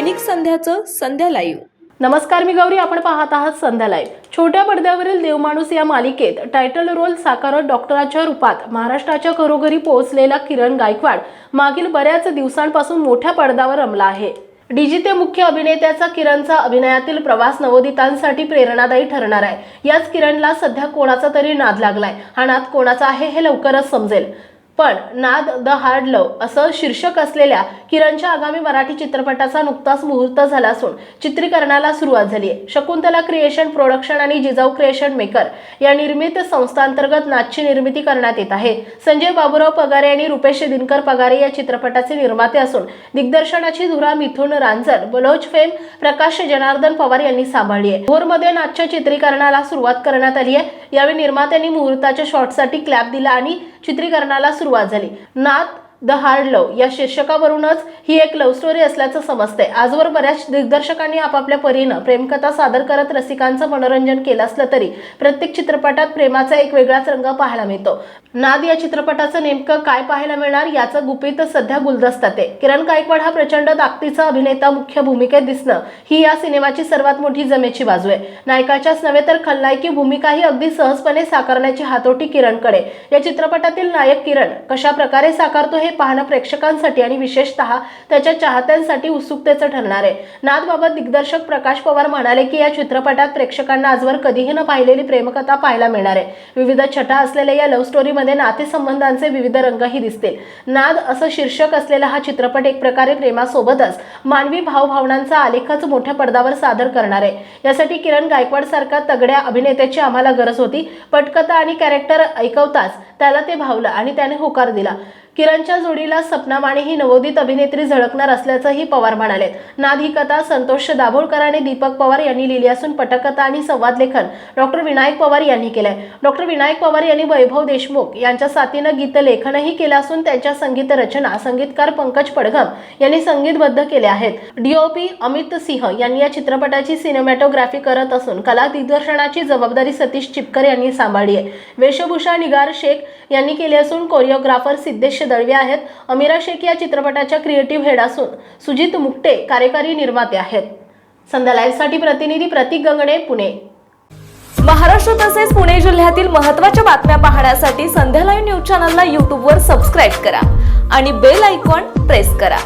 दैनिक संध्याचं संध्या live नमस्कार मी गौरी आपण पाहत आहात संध्या लाईव्ह छोट्या पडद्यावरील देवमाणूस या मालिकेत टायटल रोल साकारत डॉक्टराच्या रूपात महाराष्ट्राच्या घरोघरी पोहोचलेला किरण गायकवाड मागील बऱ्याच दिवसांपासून मोठ्या पडद्यावर रमला आहे. डीजी मुख्य अभिनेत्याचा किरणचा अभिनयातील प्रवास नवोदितांसाठी प्रेरणादायी ठरणार आहे. याच किरणला सध्या कोणाचा तरी नाद लागलाय. हा नाद कोणाचा आहे हे लवकरच समजेल. पण नाद द हार्ड लव असं शीर्षक असलेल्या किरणच्या आगामी मराठी चित्रपटाचा नुकताच मुहूर्त झाला असून चित्रीकरणाला सुरुवात झाली आहे. शकुंतला क्रिएशन प्रोडक्शन आणि जिजाऊ क्रिएशन मेकर या निर्मित संस्थांतर्गत नादची निर्मिती करण्यात येत आहे. संजय बाबुराव पगारे आणि रुपेश दिनकर पगारे या चित्रपटाचे निर्माते असून दिग्दर्शनाची धुरा मिथुन रांजर बलोच फेम प्रकाश जनार्दन पवार यांनी सांभाळली आहे. भोरमध्ये नादच्या चित्रीकरणाला सुरुवात करण्यात आली आहे. यावेळी निर्मात्यांनी मुहूर्ताच्या शॉटसाठी क्लॅप दिला आणि चित्रीकरणाला सुरुवात झाली. नात द हार्ड लव या शीर्षकावरूनच ही एक लव्ह स्टोरी असल्याचं समजते आजवर बऱ्याच दिग्दर्शकांनी आपापल्या परीनं प्रेमकथा सादर करत रसिकांचं मनोरंजन केलं असलं तरी प्रत्येक चित्रपटात प्रेमाचा एक वेगळाच रंग पाहायला मिळतो. नाद या चित्रपटाचं नेमकं काय पाहायला मिळणार याचं गुपित सध्या गुलदस्तात आहे. किरण गायकवाड हा प्रचंड ताकदीचा अभिनेता मुख्य भूमिकेत दिसणं ही या सिनेमाची सर्वात मोठी जमेची बाजू आहे. नायकाच्याच नव्हे तर खलनायकी भूमिकाही अगदी सहजपणे साकारण्याची हातोटी किरणकडे. या चित्रपटातील नायक किरण कशा प्रकारे साकारतो हे पाहणं प्रेक्षकांसाठी आणि विशेषतः त्याच्या चाहत्यांसाठी उत्सुकतेचं ठरणार आहे. नादबाबत दिग्दर्शक प्रकाश पवार म्हणाले की या चित्रपटात प्रेक्षकांना आजवर कधीही न पाहिलेली प्रेमकथा पाहायला मिळणार आहे. विविध छटा असलेल्या या लव्ह स्टोरीमध्ये नातेसंबंधांचे विविध रंगही दिसतील. नाद असं शीर्षक असलेला हा चित्रपट एक प्रकारे प्रेमासोबतच मानवी भावभावनांचा आलेखच मोठ्या पडद्यावर सादर करणार आहे. यासाठी किरण गायकवाड सारख्या तगड्या अभिनेत्याची आम्हाला गरज होती. पटकथा आणि कॅरेक्टर ऐकवताच त्याला ते भावलं आणि त्याने होकार दिला. किरणच्या जोडीला सपना माने ही नवोदित अभिनेत्री झळकणार असल्याचंही पवार म्हणाले. नाद ही कथा संतोष दाभोळकर आणि दीपक पवार यांनी लिहिली असून पटकथा आणि संवाद लेखन डॉक्टर विनायक पवार यांनी केलंय. डॉक्टर विनायक पवार यांनी वैभव देशमुख यांच्या साथीनं गीत लेखनही केलं असून त्यांच्या संगीत रचना संगीतकार पंकज पडघम यांनी संगीतबद्ध केले आहेत. डीओपी अमित सिंह यांनी या चित्रपटाची सिनेमॅटोग्राफी करत असून कला दिग्दर्शनाची जबाबदारी सतीश चिपकर यांनी सांभाळली आहे. वेशभूषा निगार शेख यांनी केली असून कोरिओग्राफर सिद्धेश दळवे आहेत. अमीरा शेख या चित्रपटाच्या क्रिएटिव्ह हेड असून सुजित मुकटे कार्यकारी निर्माते आहेत. संध्या लाईव्हसाठी प्रतिनिधी प्रतीक गंगणे पुणे. महाराष्ट्र तसेच पुणे जिल्ह्यातील महत्त्वाच्या बातम्या पाहण्यासाठी संध्या लाईव्ह न्यूज चॅनलला यूट्यूबवर सबस्क्राईब करा आणि बेल आयकॉन प्रेस करा.